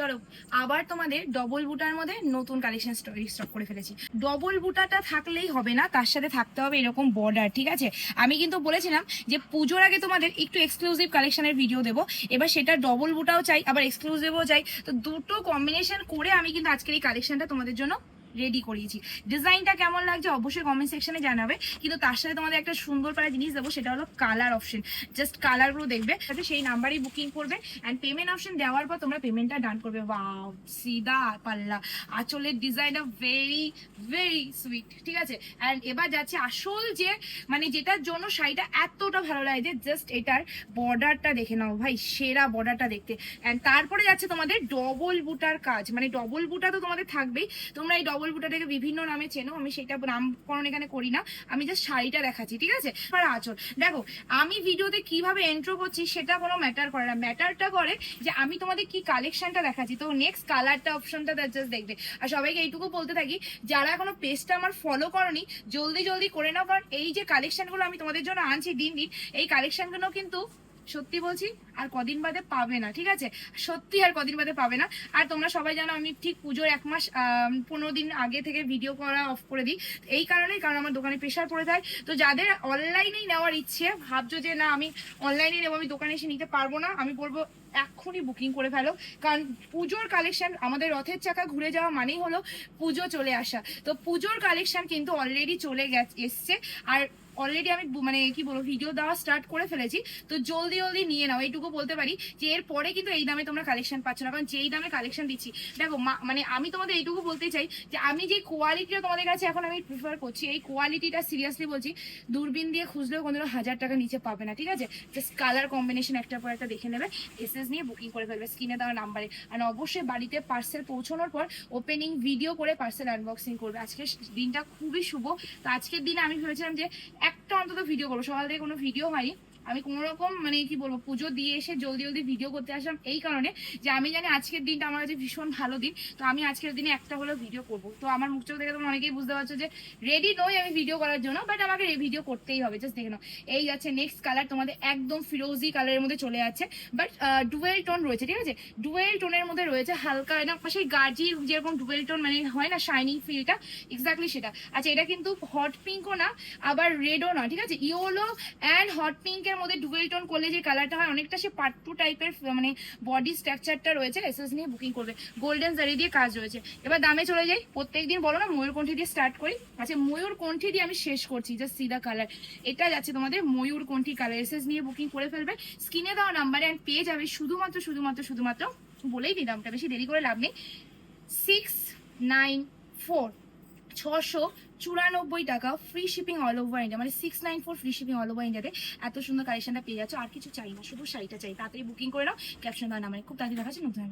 চলো, আবার তোমাদের ডবল বুটার মধ্যে নতুন কালেকশন স্টক করে ফেলেছি। ডবল বুটাটা থাকলেই হবে না, তার সাথে থাকতে হবে এরকম বর্ডার ঠিক আছে? আমি কিন্তু বলেছিলাম যে পুজোর আগে তোমাদের একটু এক্সক্লুসিভ কালেকশনের ভিডিও দেবো, এবার সেটা ডবল বুটাও চাই, আবার এক্সক্লুসিভও চাই। তো দুটো কম্বিনেশন করে আমি কিন্তু আজকের এই কালেকশনটা তোমাদের জন্য রেডি করিয়েছি। ডিজাইনটা কেমন লাগছে অবশ্যই কমেন্ট সেকশনে জানাবে। কিন্তু তার সাথে তোমাদের একটা সুন্দর পারা জিনিস দেবো, সেটা হলো কালার অপশন জাস্ট কালারগুলো দেখবে তাতে সেই নাম্বারই বুকিং করবে অ্যান্ড পেমেন্ট অপশন দেওয়ার পর তোমরা পেমেন্টটা ডান করবে। ওয়াও সিদা পাল্লা। আঁচলের ডিজাইনটা ভেরি ভেরি সুইট ঠিক আছে? অ্যান্ড এবার যাচ্ছে আসল যে মানে যেটার জন্য শাড়িটা এতটা ভালো লাগে যে জাস্ট এটার বর্ডারটা দেখে নাও ভাই, সেরা বর্ডারটা দেখতে। অ্যান্ড তারপরে যাচ্ছে তোমাদের ডবল বুটার কাজ। মানে ডবল বুটা তো তোমাদের থাকবেই। তোমরা এই ডবল বুটাটাকে বিভিন্ন নামে চেনো, আমি সেটা নামকরণ এখানে করি না, আমি জাস্ট শাড়িটা দেখাচ্ছি, ঠিক আছে? আর আঁচল। দেখো, আমি ভিডিওতে কীভাবে এন্ট্রো করছি সেটা কোনো ম্যাটার করে না। ম্যাটারটা করে যে আমি তোমাদের কি কালেকশনটা দেখাচ্ছি। তো নেক্সট কালারটা অপশনটা জাস্ট দেখবে। আর সবাইকে এইটুকু বলতে থাকি, যারা এখনও পেজটা আমার ফলো করনি, জলদি জলদি করে নাও। কারণ এই যে কালেকশনগুলো আমি তোমাদের জন্য আনছি দিন দিন, এই কালেকশনগুলো কিন্তু সত্যি বলছি, আর কদিন বাদে পাবে না, ঠিক আছে? সত্যি আর কদিন বাদে পাবে না। আর তোমরা সবাই জানো, আমি ঠিক পুজোর এক মাস পনেরো দিন আগে থেকে ভিডিও করা অফ করে দিই। এই কারণেই, কারণ আমার দোকানে প্রেশার পড়ে যায়। তো যাদের অনলাইনেই নেওয়ার ইচ্ছে, ভাবছ যে না, আমি অনলাইনে নেব, আমি দোকানে এসে নিতে পারব না, আমি বলব এক্ষুনি বুকিং করে ফেলো। কারণ পুজোর কালেকশন আমাদের রথের চাকা ঘুরে যাওয়া মানেই হলো পুজো চলে আসা। তো পুজোর কালেকশন কিন্তু অলরেডি চলে গেছে, এসছে। আর অলরেডি আমি মানে কি বলব ভিডিও দেওয়া স্টার্ট করে ফেলেছি। তো জলদি জলদি নিয়ে নাও, এইটুকু বলতে পারি যে এর পরে কিন্তু এই দামে তোমরা কালেকশন পাচ্ছ না। কারণ যেই দামে কালেকশন দিচ্ছি, দেখো মানে আমি তোমাদের এইটুকু বলতে চাই যে আমি যে কোয়ালিটিটা তোমাদের কাছে এখন আমি প্রিফার করছি, এই কোয়ালিটিটা সিরিয়াসলি বলছি, দূরবীন দিয়ে খুঁজলেও কোনো হাজার টাকা নিচে পাবে না, ঠিক আছে? জাস্ট কালার কম্বিনেশন একটার পর একটা দেখে নেবে এসএস নিয়ে বুকিং করে ফেলবে স্ক্রিনে দেওয়া নাম্বারে আর অবশ্যই বাড়িতে পার্সেল পৌঁছানোর পর ওপেনিং ভিডিও করে পার্সেল আনবক্সিং করবে। আজকের দিনটা খুবই শুভ। তো আজকের দিনে আমি ভেবেছিলাম যে একটা অন্তত ভিডিও করব। সকাল থেকে কোনো ভিডিও হয়নি। আমি কোনো রকম মানে কি বলব, পুজো দিয়ে এসে জলদি জলদি ভিডিও করতে আসলাম এই কারণে যে আমি জানি আজকের দিনটা আমার কাছে ভীষণ ভালো দিন, তো আমি আজকের দিনে একটা হলেও ভিডিও করব। তো আমার মুখ চোখ দেখে তোমরা অনেকেই বুঝতে পারছ যে রেডি নই আমি ভিডিও করার জন্য বাট আমাকে ভিডিও করতেই হবে জাস্ট দেখে নাও। এই যাচ্ছে নেক্সট কালার তোমাদের একদম ফিরোজি কালারের মধ্যে চলে যাচ্ছে বাট ডুয়েল টোন রয়েছে, ঠিক আছে? ডুয়েল টোনের মধ্যে রয়েছে হালকা, না সেই গাজি যেরকম ডুয়েল টোন মানে হয় না শাইনিং ফিলটা এক্স্যাক্টলি সেটা। আচ্ছা এটা কিন্তু হট পিঙ্কও না, আবার রেডও না, ঠিক আছে? ইয়েলো অ্যান্ড হট পিঙ্কের মধ্যে ডুয়েল টোন করলে যে কালারটা হয়, অনেকটা সে পাট্টু টাইপের মানে বডি স্ট্রাকচারটা রয়েছে এসএস নিয়ে বুকিং করবে। গোল্ডেন জারি দিয়ে কাজ রয়েছে। এবার দামে চলে যাই। প্রত্যেক দিন বলো না, ময়ূর কণ্ঠী দিয়ে স্টার্ট করি। আচ্ছা ময়ূর কণ্ঠী দিয়ে আমি শেষ করছি জাস্ট সিদা কালার এটা যাচ্ছে তোমাদের ময়ূর কণ্ঠী কালার এসএস নিয়ে বুকিং করে ফেলবে। স্ক্রিনে দেওয়া নাম্বারে অ্যান্ড পেয়ে যাবে শুধুমাত্র শুধুমাত্র শুধুমাত্র বলেই দিই দামটা বেশি দেরি করে লাভ নেই। সিক্স নাইন ফোর ছশো চুরানব্বই টাকা free shipping all over India মানে six nine four free shipping all over ইন্ডিয়াতে এত সুন্দর কালেকশনটা পেয়ে যাচ্ছ। আর কিছু চাই না, শুধু শাড়িটা চাই। তাড়াতাড়ি বুকিং করে নাও ক্যাপশন দেওয়া মানে খুব তাড়াতাড়ি দেখাচ্ছে নতুন